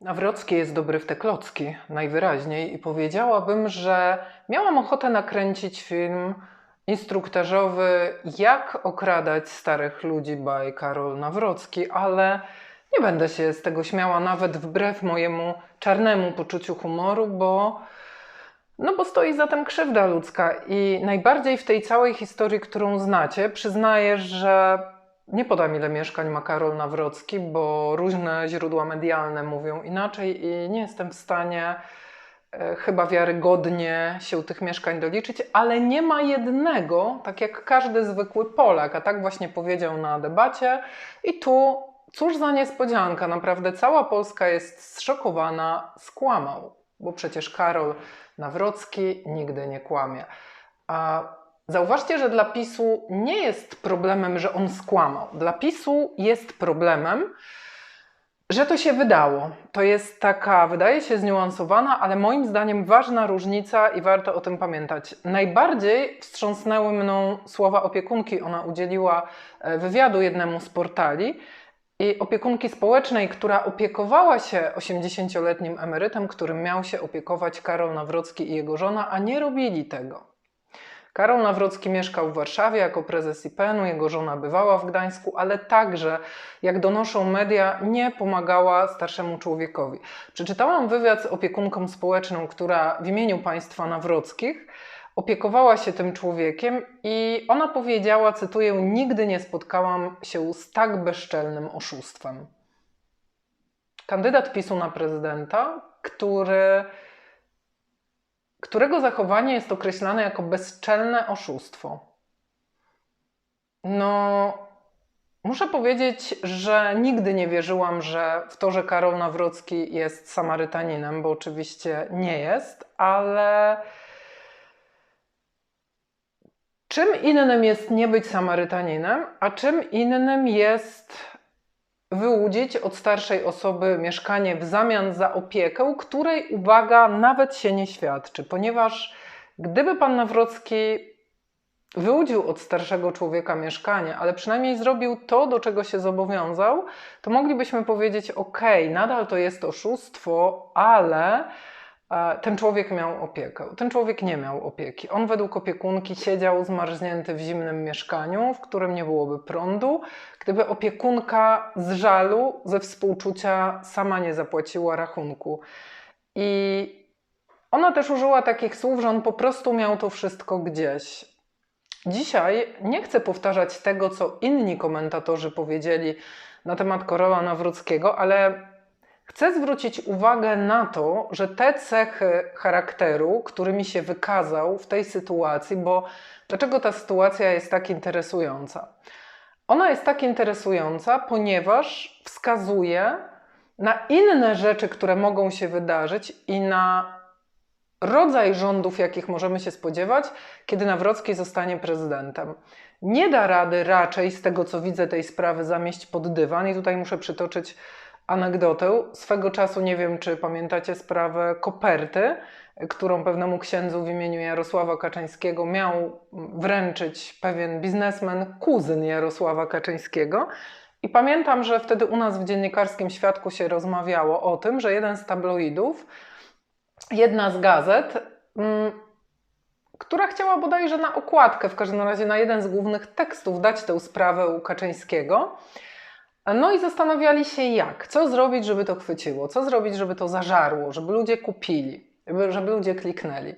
Nawrocki jest dobry w te klocki, najwyraźniej, i powiedziałabym, że miałam ochotę nakręcić film instruktażowy Jak okradać starych ludzi by Karol Nawrocki, ale nie będę się z tego śmiała nawet wbrew mojemu czarnemu poczuciu humoru, bo no bo stoi za tym krzywda ludzka. I najbardziej w tej całej historii, którą znacie, przyznaję, że nie podam ile mieszkań ma Karol Nawrocki, bo różne źródła medialne mówią inaczej i nie jestem w stanie e, chyba wiarygodnie się tych mieszkań doliczyć, ale nie ma jednego, tak jak każdy zwykły Polak, a tak właśnie powiedział na debacie i tu cóż za niespodzianka, naprawdę cała Polska jest zszokowana, skłamał, bo przecież Karol Nawrocki nigdy nie kłamie. A Zauważcie, że dla PiSu nie jest problemem, że on skłamał. Dla PiSu jest problemem, że to się wydało. To jest taka, wydaje się zniuansowana, ale moim zdaniem ważna różnica i warto o tym pamiętać. Najbardziej wstrząsnęły mną słowa opiekunki. Ona udzieliła e, wywiadu jednemu z portali i opiekunki społecznej, która opiekowała się 80-letnim emerytem, którym miał się opiekować Karol Nawrocki i jego żona, a nie robili tego. Karol Nawrocki mieszkał w Warszawie jako prezes IPN-u, jego żona bywała w Gdańsku, ale także, jak donoszą media, nie pomagała starszemu człowiekowi. Przeczytałam wywiad z opiekunką społeczną, która w imieniu państwa Nawrockich opiekowała się tym człowiekiem i ona powiedziała, cytuję, nigdy nie spotkałam się z tak bezczelnym oszustwem. Kandydat PiSu na prezydenta, który którego zachowanie jest określane jako bezczelne oszustwo. No, muszę powiedzieć, że nigdy nie wierzyłam, że w to, że Karol Nawrocki jest Samarytaninem, bo oczywiście nie jest, ale czym innym jest nie być Samarytaninem, a czym innym jest wyłudzić od starszej osoby mieszkanie w zamian za opiekę, której, uwaga, nawet się nie świadczy, ponieważ gdyby pan Nawrocki wyłudził od starszego człowieka mieszkanie, ale przynajmniej zrobił to, do czego się zobowiązał, to moglibyśmy powiedzieć: OK, nadal to jest oszustwo, ale ten człowiek miał opiekę. Ten człowiek nie miał opieki. On według opiekunki siedział zmarznięty w zimnym mieszkaniu, w którym nie byłoby prądu, gdyby opiekunka z żalu, ze współczucia sama nie zapłaciła rachunku. I ona też użyła takich słów, że on po prostu miał to wszystko gdzieś. Dzisiaj nie chcę powtarzać tego, co inni komentatorzy powiedzieli na temat Korola Nawrockiego, ale Chcę zwrócić uwagę na to, że te cechy charakteru, którymi się wykazał w tej sytuacji, bo dlaczego ta sytuacja jest tak interesująca? Ona jest tak interesująca, ponieważ wskazuje na inne rzeczy, które mogą się wydarzyć i na rodzaj rządów, jakich możemy się spodziewać, kiedy Nawrocki zostanie prezydentem. Nie da rady raczej z tego, co widzę tej sprawy, zamieść pod dywan. I tutaj muszę przytoczyć anegdotę. Swego czasu, nie wiem czy pamiętacie sprawę koperty, którą pewnemu księdzu w imieniu Jarosława Kaczyńskiego miał wręczyć pewien biznesmen, kuzyn Jarosława Kaczyńskiego. I pamiętam, że wtedy u nas w dziennikarskim świadku się rozmawiało o tym, że jeden z tabloidów, jedna z gazet, mm, która chciała bodajże na okładkę, w każdym razie na jeden z głównych tekstów dać tę sprawę u Kaczyńskiego, no i zastanawiali się jak, co zrobić, żeby to chwyciło, co zrobić, żeby to zażarło, żeby ludzie kupili, żeby, ludzie kliknęli.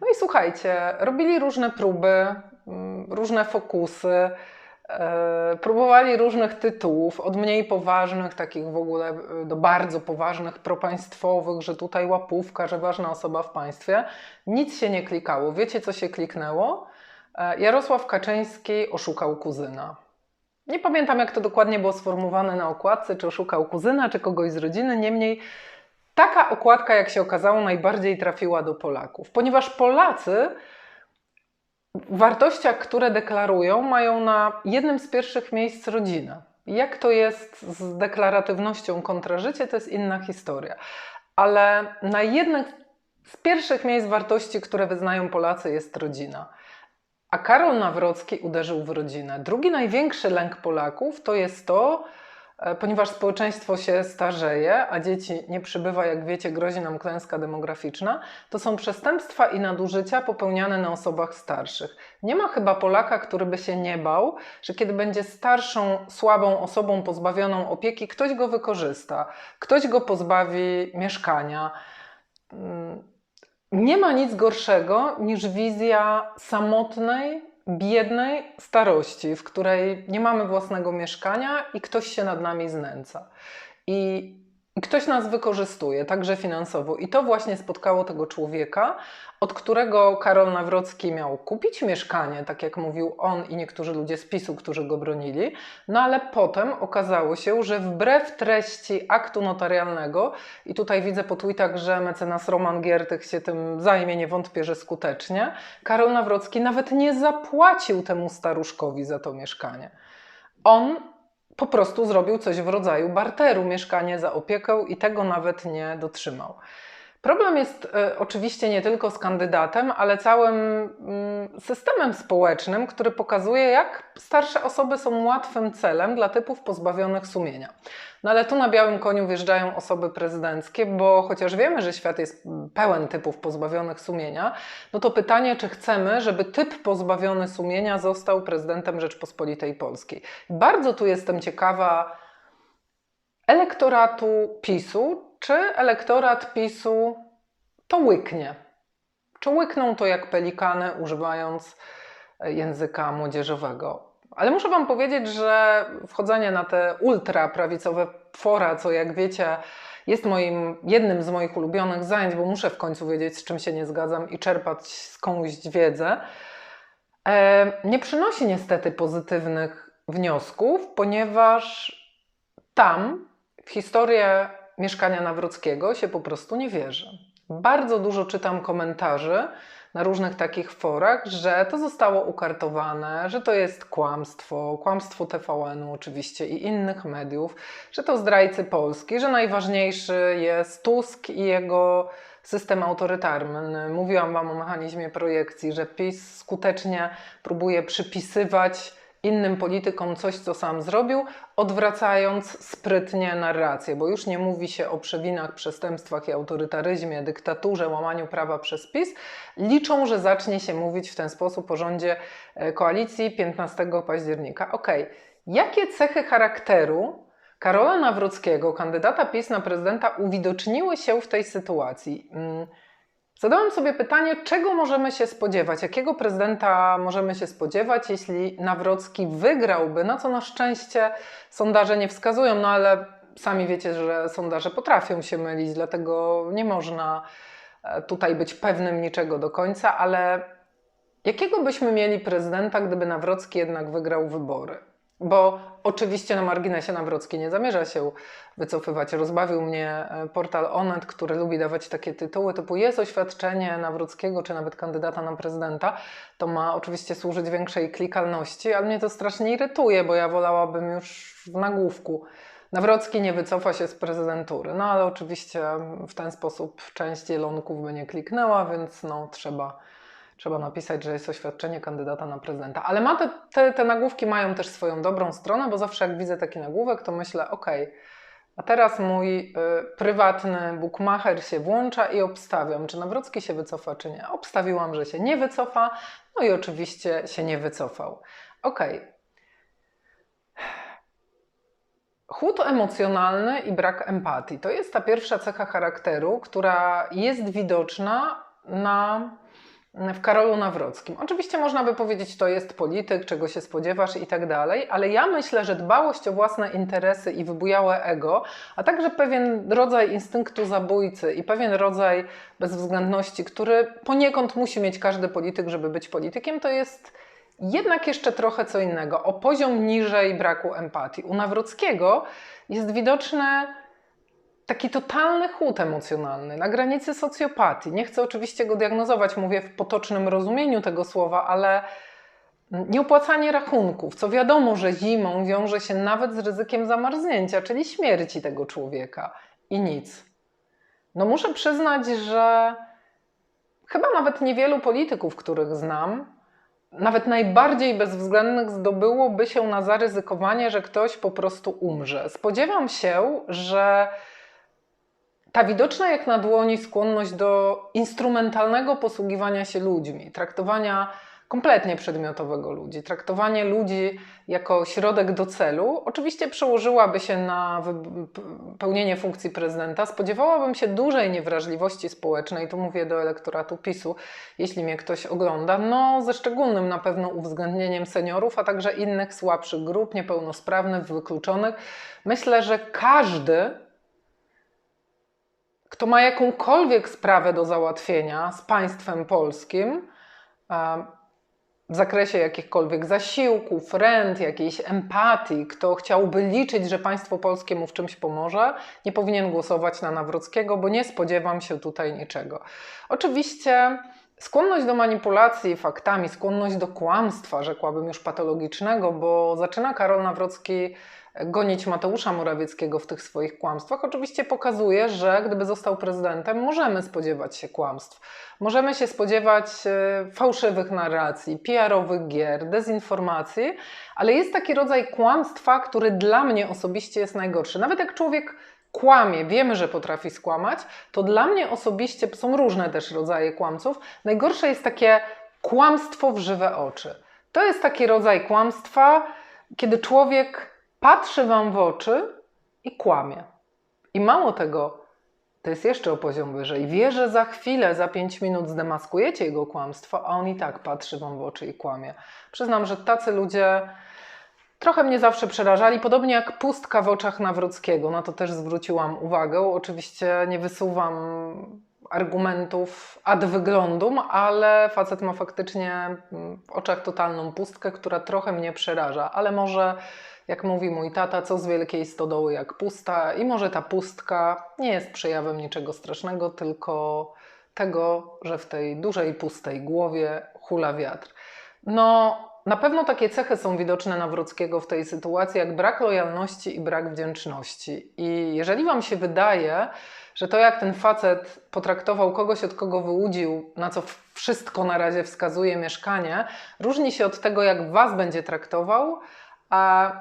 No i słuchajcie, robili różne próby, mm, różne fokusy, e, próbowali różnych tytułów, od mniej poważnych, takich w ogóle e, do bardzo poważnych, propaństwowych, że tutaj łapówka, że ważna osoba w państwie. Nic się nie klikało. Wiecie, co się kliknęło? E, Jarosław Kaczyński oszukał kuzyna. Nie pamiętam, jak to dokładnie było sformułowane na okładce, czy oszukał kuzyna, czy kogoś z rodziny. Niemniej taka okładka, jak się okazało, najbardziej trafiła do Polaków, ponieważ Polacy w wartościach, które deklarują, mają na jednym z pierwszych miejsc rodzinę. Jak to jest z deklaratywnością kontra życie, to jest inna historia. Ale na jednym z pierwszych miejsc wartości, które wyznają Polacy, jest rodzina. A Karol Nawrocki uderzył w rodzinę. Drugi największy lęk Polaków to jest to, e, ponieważ społeczeństwo się starzeje, a dzieci nie przybywa, jak wiecie, grozi nam klęska demograficzna, to są przestępstwa i nadużycia popełniane na osobach starszych. Nie ma chyba Polaka, który by się nie bał, że kiedy będzie starszą, słabą osobą pozbawioną opieki, ktoś go wykorzysta, ktoś go pozbawi mieszkania. Nie ma nic gorszego niż wizja samotnej, biednej starości, w której nie mamy własnego mieszkania i ktoś się nad nami znęca. I ktoś nas wykorzystuje, także finansowo. I to właśnie spotkało tego człowieka, od którego Karol Nawrocki miał kupić mieszkanie, tak jak mówił on i niektórzy ludzie z PiSu, którzy go bronili. No ale potem okazało się, że wbrew treści aktu notarialnego, i tutaj widzę po tweetach, że mecenas Roman Giertych się tym zajmie, nie wątpię, że skutecznie, Karol Nawrocki nawet nie zapłacił temu staruszkowi za to mieszkanie. On po prostu zrobił coś w rodzaju barteru, mieszkanie za opiekę i tego nawet nie dotrzymał. Problem jest e, oczywiście nie tylko z kandydatem, ale całym mm, systemem społecznym, który pokazuje, jak starsze osoby są łatwym celem dla typów pozbawionych sumienia. No ale tu na białym koniu wjeżdżają osoby prezydenckie, bo chociaż wiemy, że świat jest pełen typów pozbawionych sumienia, no to pytanie, czy chcemy, żeby typ pozbawiony sumienia został prezydentem Rzeczpospolitej Polskiej. Bardzo tu jestem ciekawa elektoratu PiSu, czy elektorat PiSu to łyknie. Czy łykną to jak pelikany, używając języka młodzieżowego. Ale muszę Wam powiedzieć, że wchodzenie na te ultraprawicowe fora, co jak wiecie, jest moim, jednym z moich ulubionych zajęć, bo muszę w końcu wiedzieć, z czym się nie zgadzam i czerpać skądś wiedzę, e, nie przynosi niestety pozytywnych wniosków, ponieważ tam w historię mieszkania Nawrockiego się po prostu nie wierzy. Bardzo dużo czytam komentarzy na różnych takich forach, że to zostało ukartowane, że to jest kłamstwo, kłamstwo TVN-u oczywiście i innych mediów, że to zdrajcy Polski, że najważniejszy jest Tusk i jego system autorytarny. Mówiłam Wam o mechanizmie projekcji, że PiS skutecznie próbuje przypisywać innym politykom coś, co sam zrobił, odwracając sprytnie narrację, bo już nie mówi się o przewinach, przestępstwach i autorytaryzmie, dyktaturze, łamaniu prawa przez PiS. Liczą, że zacznie się mówić w ten sposób o rządzie e, koalicji 15 października. Ok, jakie cechy charakteru Karola Nawrockiego, kandydata PiS na prezydenta, uwidoczniły się w tej sytuacji? Hmm Zadałam sobie pytanie, czego możemy się spodziewać, jakiego prezydenta możemy się spodziewać, jeśli Nawrocki wygrałby, na co na szczęście sondaże nie wskazują, no ale sami wiecie, że sondaże potrafią się mylić, dlatego nie można e, tutaj być pewnym niczego do końca, ale jakiego byśmy mieli prezydenta, gdyby Nawrocki jednak wygrał wybory? Bo oczywiście na marginesie Nawrocki nie zamierza się wycofywać. Rozbawił mnie e, portal Onet, który lubi dawać takie tytuły typu jest oświadczenie Nawrockiego, czy nawet kandydata na prezydenta. To ma oczywiście służyć większej klikalności, ale mnie to strasznie irytuje, bo ja wolałabym już w nagłówku Nawrocki nie wycofa się z prezydentury. No ale oczywiście w ten sposób część jelonków by nie kliknęła, więc no trzeba trzeba napisać, że jest oświadczenie kandydata na prezydenta. Ale ma te, te, te nagłówki mają też swoją dobrą stronę, bo zawsze jak widzę taki nagłówek, to myślę, ok, a teraz mój y, prywatny bookmacher się włącza i obstawiam, czy Nawrocki się wycofa, czy nie. Obstawiłam, że się nie wycofa, no i oczywiście się nie wycofał. Ok. Chłód emocjonalny i brak empatii to jest ta pierwsza cecha charakteru, która jest widoczna na w Karolu Nawrockim. Oczywiście można by powiedzieć, to jest polityk, czego się spodziewasz i tak dalej, ale ja myślę, że dbałość o własne interesy i wybujałe ego, a także pewien rodzaj instynktu zabójcy i pewien rodzaj bezwzględności, który poniekąd musi mieć każdy polityk, żeby być politykiem, to jest jednak jeszcze trochę co innego, o poziom niżej braku empatii. U Nawrockiego jest widoczne taki totalny chłód emocjonalny, na granicy socjopatii. Nie chcę oczywiście go diagnozować, mówię w potocznym rozumieniu tego słowa, ale nieopłacanie rachunków, co wiadomo, że zimą wiąże się nawet z ryzykiem zamarznięcia, czyli śmierci tego człowieka i nic. No muszę przyznać, że chyba nawet niewielu polityków, których znam, nawet najbardziej bezwzględnych zdobyłoby się na zaryzykowanie, że ktoś po prostu umrze. Spodziewam się, że ta widoczna jak na dłoni skłonność do instrumentalnego posługiwania się ludźmi, traktowania kompletnie przedmiotowego ludzi, traktowanie ludzi jako środek do celu, oczywiście przełożyłaby się na pełnienie funkcji prezydenta. Spodziewałabym się dużej niewrażliwości społecznej, tu mówię do elektoratu PiSu, jeśli mnie ktoś ogląda, no ze szczególnym na pewno uwzględnieniem seniorów, a także innych słabszych grup, niepełnosprawnych, wykluczonych. Myślę, że każdy kto ma jakąkolwiek sprawę do załatwienia z państwem polskim, w zakresie jakichkolwiek zasiłków, rent, jakiejś empatii, kto chciałby liczyć, że państwo polskie mu w czymś pomoże, nie powinien głosować na Nawrockiego, bo nie spodziewam się tutaj niczego. Oczywiście skłonność do manipulacji faktami, skłonność do kłamstwa, rzekłabym już patologicznego, bo zaczyna Karol Nawrocki gonić Mateusza Morawieckiego w tych swoich kłamstwach, oczywiście pokazuje, że gdyby został prezydentem, możemy spodziewać się kłamstw. Możemy się spodziewać e, fałszywych narracji, PR-owych gier, dezinformacji, ale jest taki rodzaj kłamstwa, który dla mnie osobiście jest najgorszy. Nawet jak człowiek kłamie, wiemy, że potrafi skłamać, to dla mnie osobiście są różne też rodzaje kłamców. Najgorsze jest takie kłamstwo w żywe oczy. To jest taki rodzaj kłamstwa, kiedy człowiek patrzy wam w oczy i kłamie. I mało tego, to jest jeszcze o poziom wyżej. Wie, że za chwilę, za pięć minut zdemaskujecie jego kłamstwo, a on i tak patrzy wam w oczy i kłamie. Przyznam, że tacy ludzie trochę mnie zawsze przerażali, podobnie jak pustka w oczach Nawrockiego. Na to też zwróciłam uwagę. Oczywiście nie wysuwam argumentów ad wyglądum, ale facet ma faktycznie w oczach totalną pustkę, która trochę mnie przeraża, ale może jak mówi mój tata, co z wielkiej stodoły jak pusta, i może ta pustka nie jest przejawem niczego strasznego, tylko tego, że w tej dużej, pustej głowie hula wiatr. No, na pewno takie cechy są widoczne na Wrockiego w tej sytuacji, jak brak lojalności i brak wdzięczności. I jeżeli Wam się wydaje, że to jak ten facet potraktował kogoś, od kogo wyłudził, na co wszystko na razie wskazuje mieszkanie, różni się od tego, jak Was będzie traktował,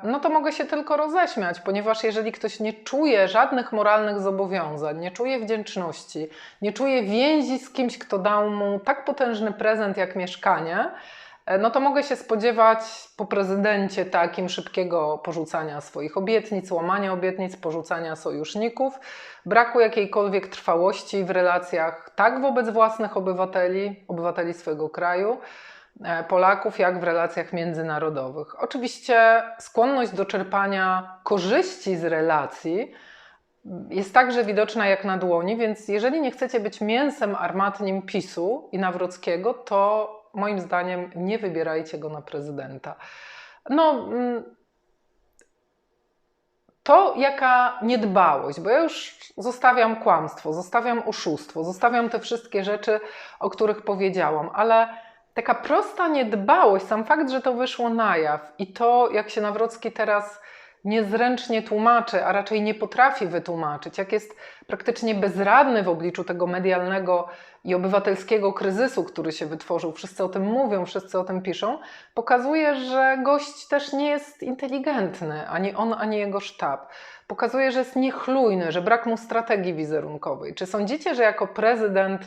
no to mogę się tylko roześmiać, ponieważ jeżeli ktoś nie czuje żadnych moralnych zobowiązań, nie czuje wdzięczności, nie czuje więzi z kimś, kto dał mu tak potężny prezent jak mieszkanie, e, no to mogę się spodziewać po prezydencie takim szybkiego porzucania swoich obietnic, łamania obietnic, porzucania sojuszników, braku jakiejkolwiek trwałości w relacjach tak wobec własnych obywateli, obywateli swojego kraju, Polaków, jak w relacjach międzynarodowych. Oczywiście skłonność do czerpania korzyści z relacji jest także widoczna jak na dłoni, więc jeżeli nie chcecie być mięsem armatnim PiSu i Nawrockiego, to moim zdaniem nie wybierajcie go na prezydenta. No, mm, to jaka niedbałość, bo ja już zostawiam kłamstwo, zostawiam oszustwo, zostawiam te wszystkie rzeczy, o których powiedziałam, ale taka prosta niedbałość, sam fakt, że to wyszło na jaw i to, jak się Nawrocki teraz niezręcznie tłumaczy, a raczej nie potrafi wytłumaczyć, jak jest praktycznie bezradny w obliczu tego medialnego i obywatelskiego kryzysu, który się wytworzył, wszyscy o tym mówią, wszyscy o tym piszą, pokazuje, że gość też nie jest inteligentny, ani on, ani jego sztab. Pokazuje, że jest niechlujny, że brak mu strategii wizerunkowej. Czy sądzicie, że jako prezydent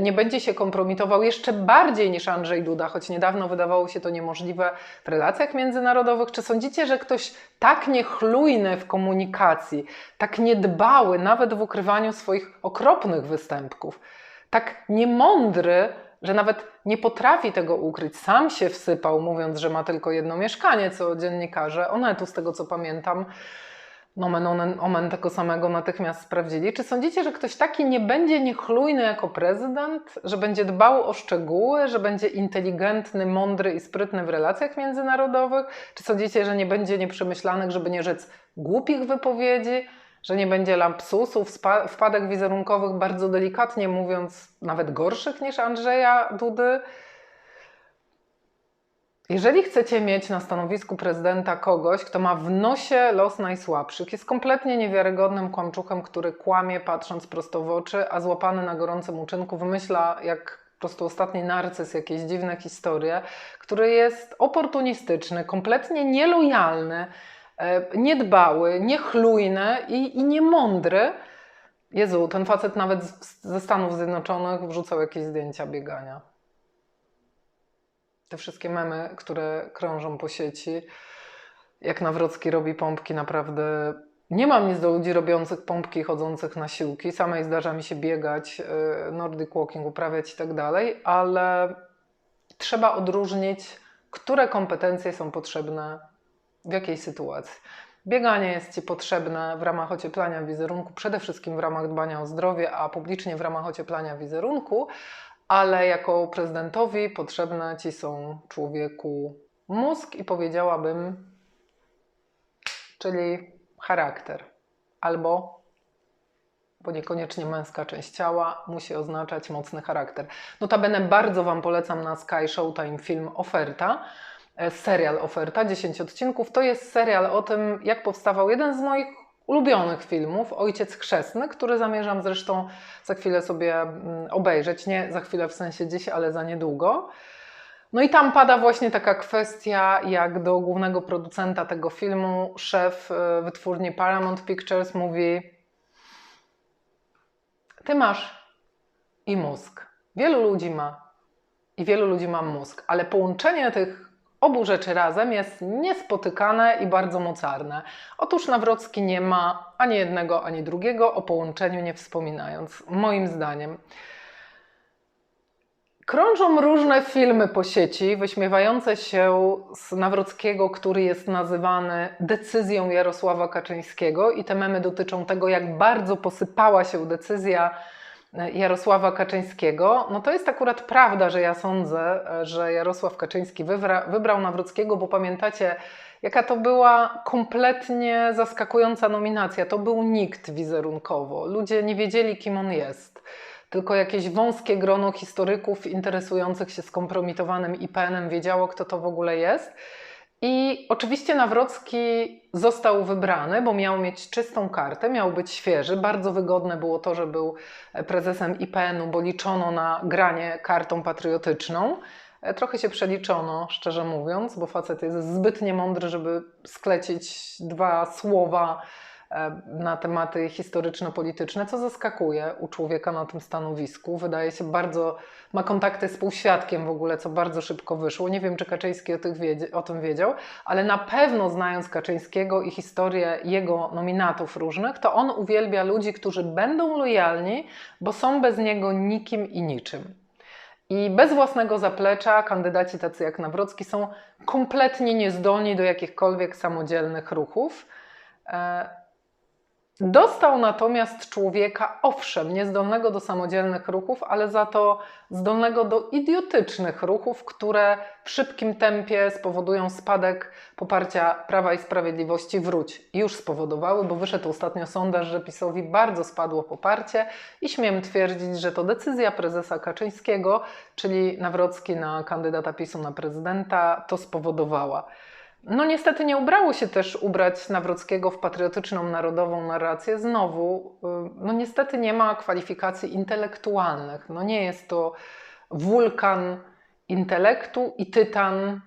nie będzie się kompromitował jeszcze bardziej niż Andrzej Duda, choć niedawno wydawało się to niemożliwe w relacjach międzynarodowych? Czy sądzicie, że ktoś tak niechlujny w komunikacji, tak niedbały nawet w ukrywaniu swoich okropnych występków, tak niemądry, że nawet nie potrafi tego ukryć. Sam się wsypał, mówiąc, że ma tylko jedno mieszkanie, co dziennikarze Onetu, z tego co pamiętam, nomen omen, omen tego samego natychmiast sprawdzili. Czy sądzicie, że ktoś taki nie będzie niechlujny jako prezydent, że będzie dbał o szczegóły, że będzie inteligentny, mądry i sprytny w relacjach międzynarodowych? Czy sądzicie, że nie będzie nieprzemyślanych, żeby nie rzec głupich wypowiedzi? Że nie będzie lampsusów, wpadek wizerunkowych, bardzo delikatnie mówiąc, nawet gorszych niż Andrzeja Dudy? Jeżeli chcecie mieć na stanowisku prezydenta kogoś, kto ma w nosie los najsłabszych, jest kompletnie niewiarygodnym kłamczuchem, który kłamie patrząc prosto w oczy, a złapany na gorącym uczynku wymyśla, jak prostu ostatni narcyz, jakieś dziwne historie, który jest oportunistyczny, kompletnie nielojalny, e, niedbały, niechlujny i, i niemądry. Jezu, ten facet nawet ze Stanów Zjednoczonych wrzucał jakieś zdjęcia biegania. Te wszystkie memy, które krążą po sieci, jak Nawrocki robi pompki, naprawdę nie mam nic do ludzi robiących pompki, chodzących na siłki. Samej zdarza mi się biegać, y, nordic walking uprawiać i tak dalej, ale trzeba odróżnić, które kompetencje są potrzebne w jakiej sytuacji. Bieganie jest Ci potrzebne w ramach ocieplania wizerunku, przede wszystkim w ramach dbania o zdrowie, a publicznie w ramach ocieplania wizerunku, ale jako prezydentowi potrzebne Ci są człowieku mózg i powiedziałabym, czyli charakter albo, bo niekoniecznie męska część ciała, musi oznaczać mocny charakter. Notabene bardzo Wam polecam na Sky Showtime film Oferta, e, serial Oferta, 10 odcinków. To jest serial o tym, jak powstawał jeden z moich ulubionych filmów, Ojciec Chrzestny, który zamierzam zresztą za chwilę sobie mm, obejrzeć. Nie za chwilę w sensie dziś, ale za niedługo. No i tam pada właśnie taka kwestia, jak do głównego producenta tego filmu szef y, wytwórni Paramount Pictures mówi: Ty masz i mózg. Wielu ludzi ma i wielu ludzi ma mózg, ale połączenie tych obu rzeczy razem jest niespotykane i bardzo mocarne. Otóż Nawrocki nie ma ani jednego, ani drugiego, o połączeniu nie wspominając, moim zdaniem. Krążą różne filmy po sieci wyśmiewające się z Nawrockiego, który jest nazywany decyzją Jarosława Kaczyńskiego i te memy dotyczą tego, jak bardzo posypała się decyzja Jarosława Kaczyńskiego. No to jest akurat prawda, że ja sądzę, e, że Jarosław Kaczyński wybra, wybrał Nawrockiego, bo pamiętacie, jaka to była kompletnie zaskakująca nominacja. To był nikt wizerunkowo. Ludzie nie wiedzieli, kim on jest tylko jakieś wąskie grono historyków interesujących się skompromitowanym IPN-em wiedziało, kto to w ogóle jest. I oczywiście Nawrocki został wybrany, bo miał mieć czystą kartę, miał być świeży. Bardzo wygodne było to, że był prezesem IPN-u, bo liczono na granie kartą patriotyczną. Trochę się przeliczono, szczerze mówiąc, bo facet jest zbyt niemądry, żeby sklecić dwa słowa E, na tematy historyczno-polityczne, co zaskakuje u człowieka na tym stanowisku. Wydaje się bardzo, ma kontakty z półświadkiem w ogóle, co bardzo szybko wyszło. Nie wiem, czy Kaczyński o, o tym wiedział, ale na pewno znając Kaczyńskiego i historię jego nominatów różnych, to on uwielbia ludzi, którzy będą lojalni, bo są bez niego nikim i niczym. I bez własnego zaplecza kandydaci tacy jak Nawrocki są kompletnie niezdolni do jakichkolwiek samodzielnych ruchów. Dostał natomiast człowieka, owszem, niezdolnego do samodzielnych ruchów, ale za to zdolnego do idiotycznych ruchów, które w szybkim tempie spowodują spadek poparcia Prawa i Sprawiedliwości wróć. Już spowodowały, bo wyszedł ostatnio sondaż, że PiSowi bardzo spadło poparcie i śmiem twierdzić, że to decyzja prezesa Kaczyńskiego, czyli Nawrocki na kandydata PiSu na prezydenta, to spowodowała. No niestety nie ubrało się też ubrać Nawrockiego w patriotyczną, narodową narrację. Znowu, y, no niestety nie ma kwalifikacji intelektualnych. No nie jest to wulkan intelektu i tytan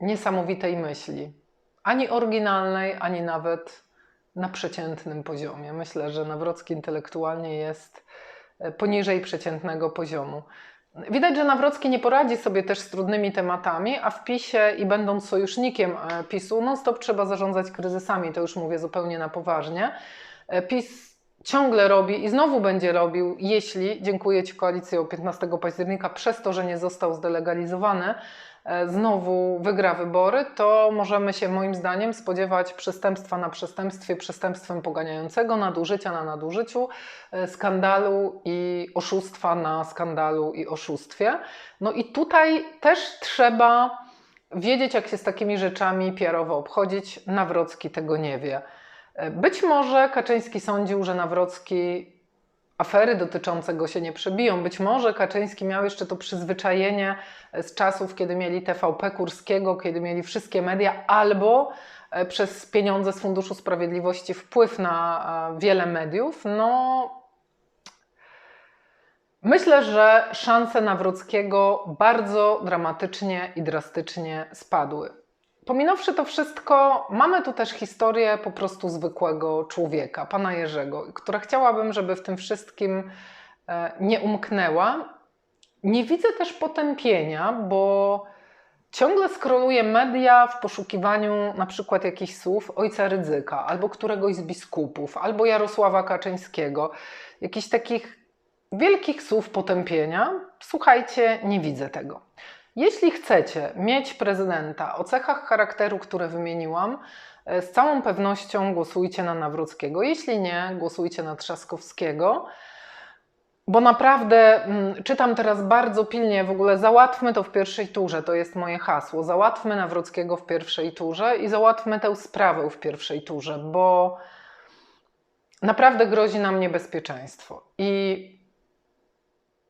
niesamowitej myśli. Ani oryginalnej, ani nawet na przeciętnym poziomie. Myślę, że Nawrocki intelektualnie jest y, poniżej przeciętnego poziomu. Widać, że Nawrocki nie poradzi sobie też z trudnymi tematami, a w PiSie i będąc sojusznikiem e, PiSu, non stop trzeba zarządzać kryzysami, to już mówię zupełnie na poważnie. E, PiS ciągle robi i znowu będzie robił, jeśli, dziękuję Ci koalicji o 15 października, przez to, że nie został zdelegalizowany, znowu wygra wybory, to możemy się moim zdaniem spodziewać przestępstwa na przestępstwie, przestępstwem poganiającego, nadużycia na nadużyciu, e, skandalu i oszustwa na skandalu i oszustwie. No i tutaj też trzeba wiedzieć, jak się z takimi rzeczami PR-owo obchodzić. Nawrocki tego nie wie. E, być może Kaczyński sądził, że Nawrocki afery dotyczące go się nie przebiją. Być może Kaczyński miał jeszcze to przyzwyczajenie z czasów, kiedy mieli TVP Kurskiego, kiedy mieli wszystkie media, albo e, przez pieniądze z Funduszu Sprawiedliwości wpływ na e, wiele mediów. No, Myślę, że szanse Nawrockiego bardzo dramatycznie i drastycznie spadły. Pominąwszy to wszystko, mamy tu też historię po prostu zwykłego człowieka, pana Jerzego, która chciałabym, żeby w tym wszystkim e, nie umknęła. Nie widzę też potępienia, bo ciągle skroluję media w poszukiwaniu na przykład jakichś słów ojca Rydzyka, albo któregoś z biskupów, albo Jarosława Kaczyńskiego, jakichś takich wielkich słów potępienia. Słuchajcie, nie widzę tego. Jeśli chcecie mieć prezydenta o cechach charakteru, które wymieniłam, e, z całą pewnością głosujcie na Nawrockiego. Jeśli nie, głosujcie na Trzaskowskiego. Bo naprawdę mm, czytam teraz bardzo pilnie, w ogóle załatwmy to w pierwszej turze, to jest moje hasło. Załatwmy Nawrockiego w pierwszej turze i załatwmy tę sprawę w pierwszej turze, bo naprawdę grozi nam niebezpieczeństwo. I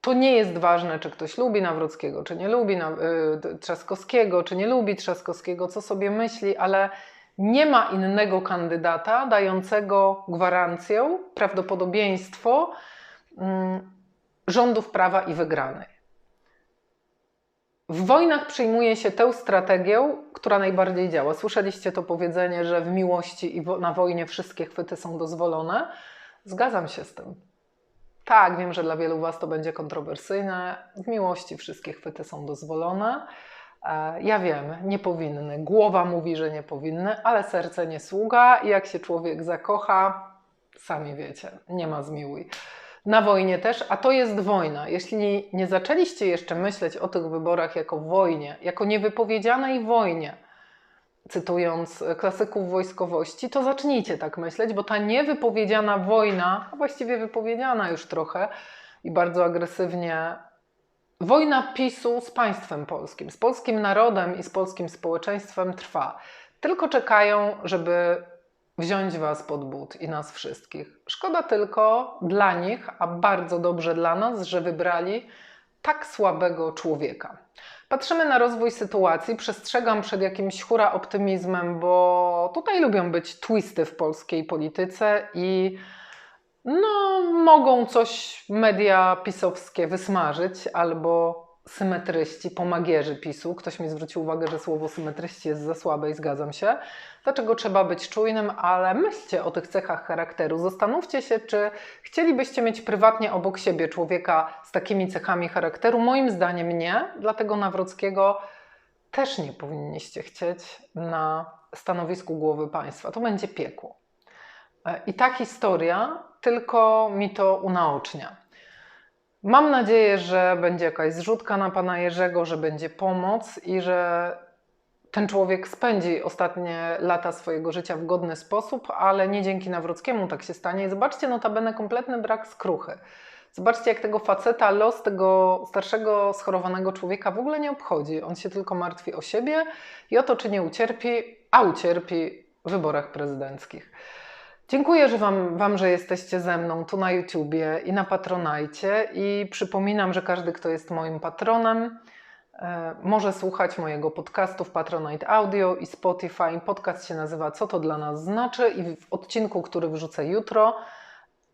to nie jest ważne, czy ktoś lubi Nawrockiego, czy nie lubi y, Trzaskowskiego, czy nie lubi Trzaskowskiego, co sobie myśli, ale nie ma innego kandydata dającego gwarancję, prawdopodobieństwo mm, rządów prawa i wygranej. W wojnach przyjmuje się tę strategię, która najbardziej działa. Słyszeliście to powiedzenie, że w miłości i na wojnie wszystkie chwyty są dozwolone? Zgadzam się z tym. Tak, wiem, że dla wielu Was to będzie kontrowersyjne. W miłości wszystkie chwyty są dozwolone. E, ja wiem, nie powinny. Głowa mówi, że nie powinny, ale serce nie sługa i jak się człowiek zakocha, sami wiecie, nie ma zmiłuj. Na wojnie też, a to jest wojna. Jeśli nie zaczęliście jeszcze myśleć o tych wyborach jako wojnie, jako niewypowiedzianej wojnie, cytując klasyków wojskowości, to zacznijcie tak myśleć, bo ta niewypowiedziana wojna, a właściwie wypowiedziana już trochę i bardzo agresywnie, wojna PiSu z państwem polskim, z polskim narodem i z polskim społeczeństwem trwa. Tylko czekają, żeby wziąć Was pod but i nas wszystkich. Szkoda tylko dla nich, a bardzo dobrze dla nas, że wybrali tak słabego człowieka. Patrzymy na rozwój sytuacji, przestrzegam przed jakimś hura optymizmem, bo tutaj lubią być twisty w polskiej polityce i no, mogą coś media pisowskie wysmażyć albo symetryści, pomagierzy PiSu. Ktoś mi zwrócił uwagę, że słowo symetryści jest za słabe i zgadzam się. Dlaczego trzeba być czujnym, ale myślcie o tych cechach charakteru. Zastanówcie się, czy chcielibyście mieć prywatnie obok siebie człowieka z takimi cechami charakteru. Moim zdaniem nie, dlatego Nawrockiego też nie powinniście chcieć na stanowisku głowy państwa. To będzie piekło. E, I ta historia tylko mi to unaocznia. Mam nadzieję, że będzie jakaś zrzutka na pana Jerzego, że będzie pomoc i że ten człowiek spędzi ostatnie lata swojego życia w godny sposób, ale nie dzięki Nawrockiemu tak się stanie. I zobaczcie, notabene kompletny brak skruchy. Zobaczcie, jak tego faceta los tego starszego, schorowanego człowieka w ogóle nie obchodzi. On się tylko martwi o siebie i o to, czy nie ucierpi, a ucierpi w wyborach prezydenckich. Dziękuję że wam, wam, że jesteście ze mną tu na YouTubie i na Patronajcie i przypominam, że każdy, kto jest moim patronem, e, może słuchać mojego podcastu w Patronite Audio i Spotify. Podcast się nazywa Co to dla nas znaczy i w odcinku, który wrzucę jutro,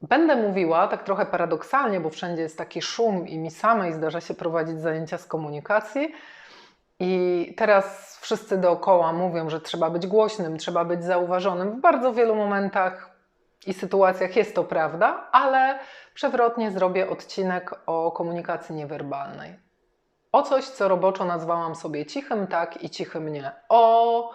będę mówiła tak trochę paradoksalnie, bo wszędzie jest taki szum i mi samej zdarza się prowadzić zajęcia z komunikacji. I teraz wszyscy dookoła mówią, że trzeba być głośnym, trzeba być zauważonym. W bardzo wielu momentach i sytuacjach jest to prawda, ale przewrotnie zrobię odcinek o komunikacji niewerbalnej. O coś, co roboczo nazwałam sobie cichym tak i cichym nie. O,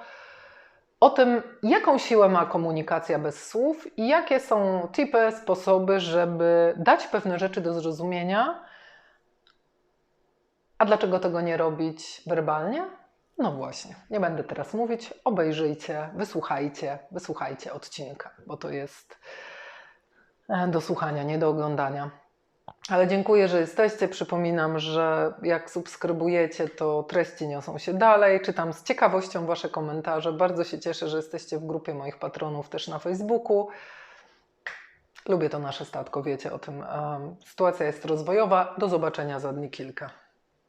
o tym, jaką siłę ma komunikacja bez słów i jakie są typy, sposoby, żeby dać pewne rzeczy do zrozumienia. A dlaczego tego nie robić werbalnie? No właśnie, nie będę teraz mówić. Obejrzyjcie, wysłuchajcie, wysłuchajcie odcinka, bo to jest e, do słuchania, nie do oglądania. Ale dziękuję, że jesteście. Przypominam, że jak subskrybujecie, to treści niosą się dalej. Czytam z ciekawością Wasze komentarze. Bardzo się cieszę, że jesteście w grupie moich patronów też na Facebooku. Lubię to nasze statko, wiecie o tym. Sytuacja jest rozwojowa. Do zobaczenia za dni kilka.